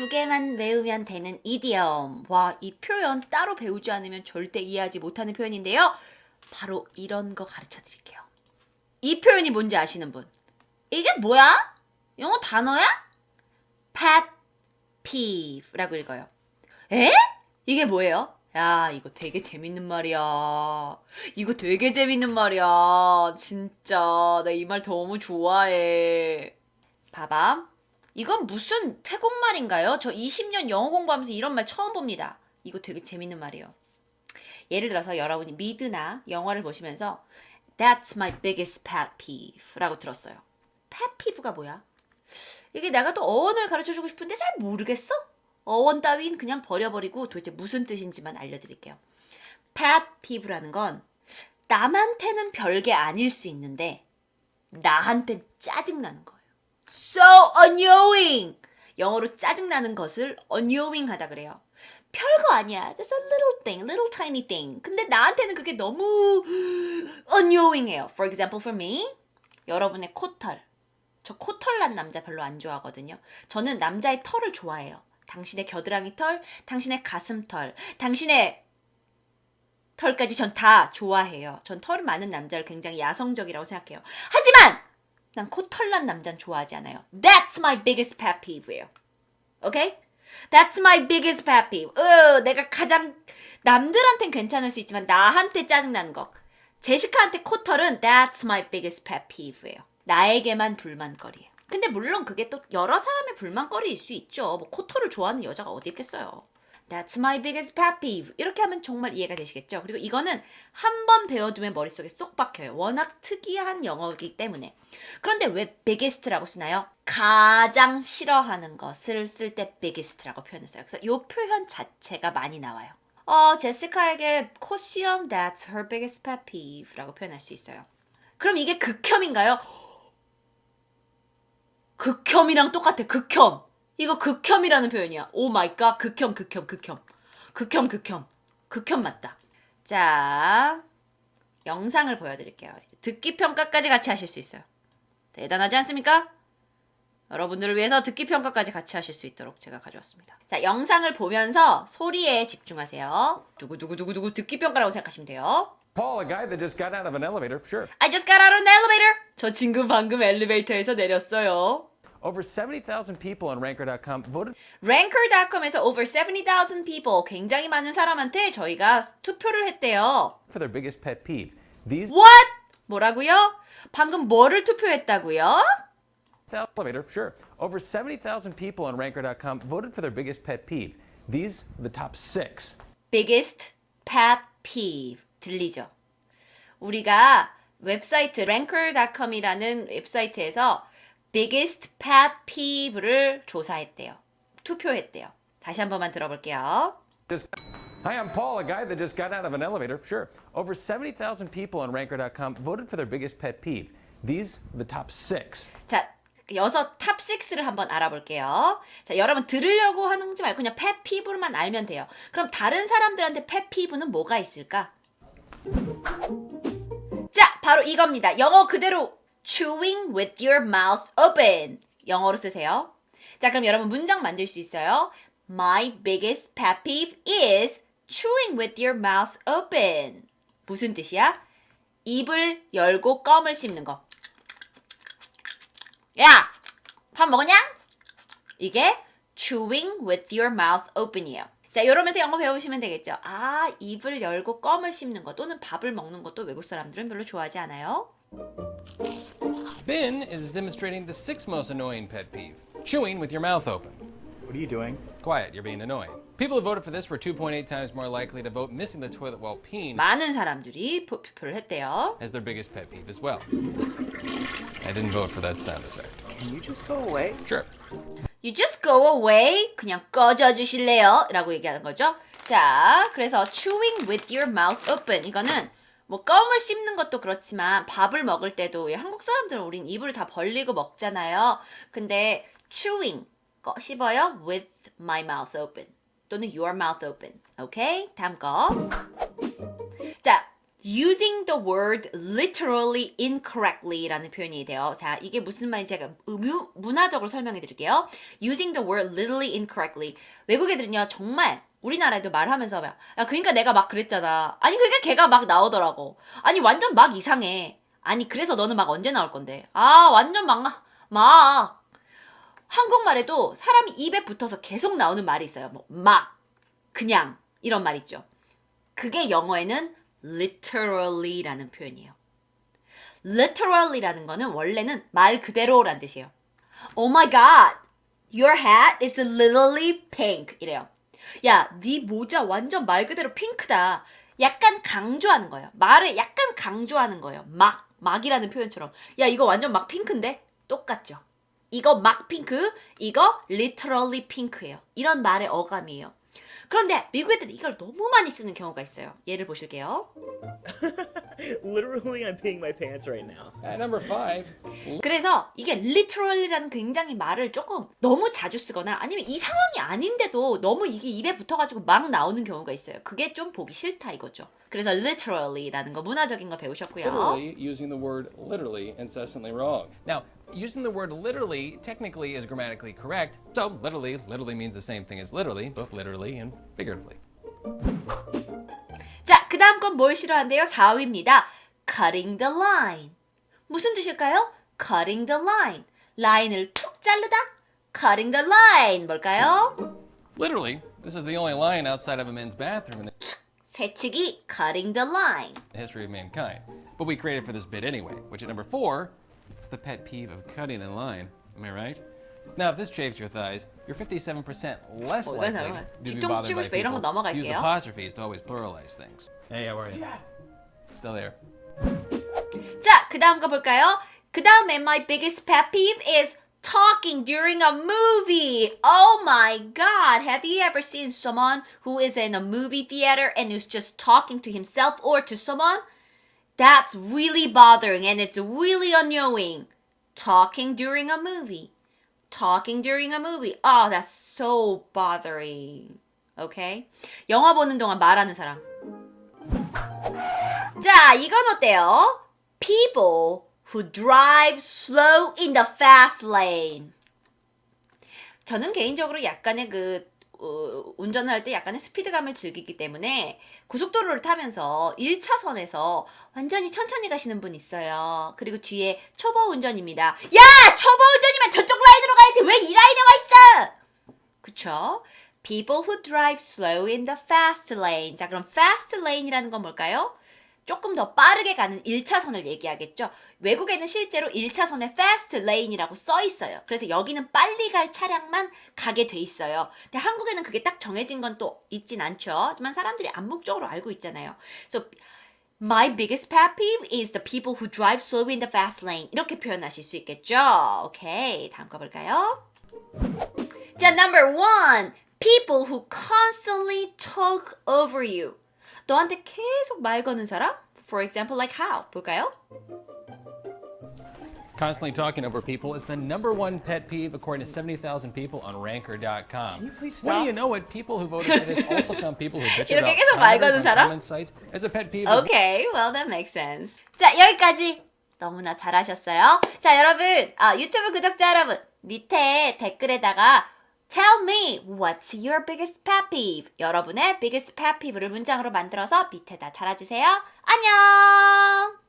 두 개만 외우면 되는 이디엄. 와, 이 표현 따로 배우지 않으면 절대 이해하지 못하는 표현인데요. 바로 이런 거 가르쳐 드릴게요. 이 표현이 뭔지 아시는 분? 이게 뭐야? 영어 단어야? pet peeve라고 읽어요. 에? 이게 뭐예요? 야, 이거 되게 재밌는 말이야. 이거 되게 재밌는 말이야. 진짜. 나 이 말 너무 좋아해. 봐봐. 이건 무슨 태국 말인가요? 저 20년 영어 공부하면서 이런 말 처음 봅니다. 이거 되게 재밌는 말이에요. 예를 들어서 여러분이 미드나 영화를 보시면서 That's my biggest pet peeve 라고 들었어요. pet peeve가 뭐야? 이게 내가 또 어원을 가르쳐 주고 싶은데 잘 모르겠어? 어원 따윈 그냥 버려버리고 도대체 무슨 뜻인지만 알려드릴게요. pet peeve라는 건 남한테는 별게 아닐 수 있는데 나한텐 짜증나는 거예요. So annoying! 영어로 짜증나는 것을 annoying 하다 그래요. 별거 아니야. Just a little thing, little tiny thing. 근데 나한테는 그게 너무 annoying해요. For example, for me, 여러분의 코털. 저 코털 난 남자 별로 안 좋아하거든요. 저는 남자의 털을 좋아해요. 당신의 겨드랑이 털, 당신의 가슴 털, 당신의 털까지 전 다 좋아해요. 전털 많은 남자를 굉장히 야성적이라고 생각해요. 하지만 난 코털 난 남자는 좋아하지 않아요. That's my biggest pet peeve예요. 오케이? That's my biggest pet peeve. 으, 내가 가장 남들한텐 괜찮을 수 있지만 나한테 짜증나는 거. 제시카한테 코털은 That's my biggest pet peeve예요. 나에게만 불만거리예요. 근데 물론 그게 또 여러 사람의 불만거리일 수 있죠. 뭐 코털을 좋아하는 여자가 어디 있겠어요. That's my biggest pet peeve. 이렇게 하면 정말 이해가 되시겠죠? 그리고 이거는 한 번 배워두면 머릿속에 쏙 박혀요. 워낙 특이한 영어이기 때문에. 그런데 왜 biggest라고 쓰나요? 가장 싫어하는 것을 쓸 때 biggest라고 표현했어요. 그래서 이 표현 자체가 많이 나와요. 어, 제시카에게 코시엄 that's her biggest pet peeve라고 표현할 수 있어요. 그럼 이게 극혐인가요? 극혐이랑 똑같아. 극혐. 이거 극혐이라는 표현이야. 오 마이 갓. 극혐, 극혐, 극혐. 극혐, 극혐. 극혐 맞다. 자, 영상을 보여 드릴게요. 듣기 평가까지 같이 하실 수 있어요. 대단하지 않습니까? 여러분들을 위해서 듣기 평가까지 같이 하실 수 있도록 제가 가져왔습니다. 자, 영상을 보면서 소리에 집중하세요. 두구두구두구두구 듣기 평가라고 생각하시면 돼요. Paul, a guy that just got out of an elevator, sure. I just got out of an elevator. 저 친구 방금 엘리베이터에서 내렸어요. Over 70,000 people on Ranker.com voted Ranker.com에서 over 70,000 people, 굉장히 많은 사람한테 저희가 투표를 했대요. for their biggest pet peeve. These What? 뭐라고요? 방금 뭐를 투표했다고요? elevator, sure. Over 70,000 people on Ranker.com voted for their biggest pet peeve. These are the top six. biggest pet peeve 들리죠? 우리가 웹사이트 ranker.com이라는 웹사이트에서 biggest pet peeve를 조사했대요. 투표했대요. 다시 한 번만 들어볼게요. Hi, I'm Paul, a guy that just got out of an elevator, sure. Over 70,000 people on Ranker.com voted for their biggest pet peeve. These are the top six. 자, 여섯 탑 6를 한번 알아볼게요. 자, 여러분 들으려고 하는지 말고 그냥 pet peeve만 알면 돼요. 그럼 다른 사람들한테 pet peeve는 뭐가 있을까? 자, 바로 이겁니다. 영어 그대로 chewing with your mouth open. 영어로 쓰세요. 자, 그럼 여러분 문장 만들 수 있어요. My biggest pet peeve is chewing with your mouth open. 무슨 뜻이야? 입을 열고 껌을 씹는 거. 야! 밥 먹었냐? 이게 chewing with your mouth open이에요. 자, 이러면서 영어 배우시면 되겠죠. 아, 입을 열고 껌을 씹는 거 또는 밥을 먹는 것도 외국 사람들은 별로 좋아하지 않아요. Ben is demonstrating the sixth most annoying pet peeve chewing with your mouth open. What are you doing? Quiet, you're being annoying. People who voted for this were 2.8 times more likely to vote missing the toilet while peeing 많은 사람들이 표- 투표를 했대요. as their biggest pet peeve as well. I didn't vote for that sound effect. Can you just go away? Sure. You just go away. 그냥 꺼져 주실래요? 라고 얘기하는 거죠. 자, 그래서 chewing with your mouth open. 이거는 뭐 껌을 씹는 것도 그렇지만 밥을 먹을 때도 왜 한국 사람들은 우린 입을 다 벌리고 먹잖아요. 근데 chewing 꺼 씹어요 with my mouth open 또는 your mouth open. 오케이? 다음 거. 자, using the word literally incorrectly라는 표현이 돼요. 자, 이게 무슨 말인지 제가 무, 문화적으로 설명해 드릴게요. using the word literally incorrectly. 외국 애들은요, 정말 우리나라에도 말하면서 막, 야, 그러니까 내가 막 그랬잖아. 아니, 그러니까 걔가 막 나오더라고. 아니, 완전 막 이상해. 아니, 그래서 너는 막 언제 나올 건데? 아, 완전 막, 막. 한국말에도 사람이 입에 붙어서 계속 나오는 말이 있어요. 뭐, 막, 그냥, 이런 말 있죠. 그게 영어에는 literally라는 표현이에요. literally라는 거는 원래는 말 그대로란 뜻이에요. Oh my god, your hat is literally pink. 이래요. 야, 네 모자 완전 말 그대로 핑크다. 약간 강조하는 거예요. 말을 약간 강조하는 거예요. 막, 막이라는 표현처럼. 야, 이거 완전 막 핑크인데? 똑같죠. 이거 막 핑크, 이거 literally 핑크예요. 이런 말의 어감이에요. 그런데 미국 애들이 이걸 너무 많이 쓰는 경우가 있어요. 예를 보실게요. Literally, I'm peeing my pants right now. At number five, 그래서 이게 literally라는 굉장히 말을 조금 너무 자주 쓰거나 아니면 이 상황이 아닌데도 너무 이게 입에 붙어가지고 막 나오는 경우가 있어요. 그게 좀 보기 싫다 이거죠. 그래서 literally라는 거 문화적인 거 배우셨고요. literally using the word literally incessantly wrong. Now, using the word literally technically is grammatically correct. So, literally, literally means the same thing as literally, both literally and figuratively. 자, 그 다음 건 뭘 싫어한대요? 4위입니다. cutting the line. 무슨 뜻일까요? cutting the line. 라인을 툭 자르다? cutting the line. 뭘까요? Literally, this is the only line outside of a men's bathroom in the 새치기 cutting the line. history of mankind. But we created for this bit anyway, which at number four is the pet peeve of cutting in line. Am I right? Now, if this chafes your thighs, you're 57% less 어, likely 이건 to be 뒤통수 bothered 치고 by 싶어. 이런 거 people who use 넘어갈게요. apostrophes to always pluralize things. Hey, how are you? Still there. 자, 그 다음 거 볼까요? 그 다음에 my biggest pet peeve is talking during a movie. Oh my god. Have you ever seen someone who is in a movie theater and is just talking to himself or to someone? That's really bothering and it's really annoying. Talking during a movie. Talking during a movie. Oh, that's so bothering. Okay? 영화 보는 동안 말하는 사람. 자, 이건 어때요? People who drive slow in the fast lane. 저는 개인적으로 약간의 그 어, 운전을 할 때 약간의 스피드감을 즐기기 때문에 고속도로를 타면서 1차선에서 완전히 천천히 가시는 분 있어요. 그리고 뒤에 초보 운전입니다. 야! 초보 운전이면 저쪽 라인으로 가야지 왜 이 라인에 와 있어! 그쵸? People who drive slow in the fast lane. 자, 그럼 fast lane이라는 건 뭘까요? 조금 더 빠르게 가는 1차선을 얘기하겠죠. 외국에는 실제로 1차선에 fast lane이라고 써 있어요. 그래서 여기는 빨리 갈 차량만 가게 돼 있어요. 근데 한국에는 그게 딱 정해진 건 또 있진 않죠. 하지만 사람들이 암묵적으로 알고 있잖아요. So My biggest pet peeve is the people who drive slow in the fast lane. 이렇게 표현하실 수 있겠죠. 오케이, 다음 거 볼까요? 자, number one. People who constantly talk over you. 너한테 계속 말 거는 사람? For example, like how? 볼까요? Constantly talking over people is the number one pet peeve according to 70,000 people on Ranker.com. Can you please What do stop? you know? What people who voted for this also count people who bitch 이렇게 about 계속 말 comments 거는 on 사람? comment sites as a pet peeve. as Okay, well that makes sense. 자, 여기까지 너무나 잘하셨어요. 자, 여러분, 아, 유튜브 구독자 여러분, 밑에 댓글에다가 Tell me what's your biggest pet peeve. 여러분의 biggest pet peeve를 문장으로 만들어서 밑에다 달아주세요. 안녕!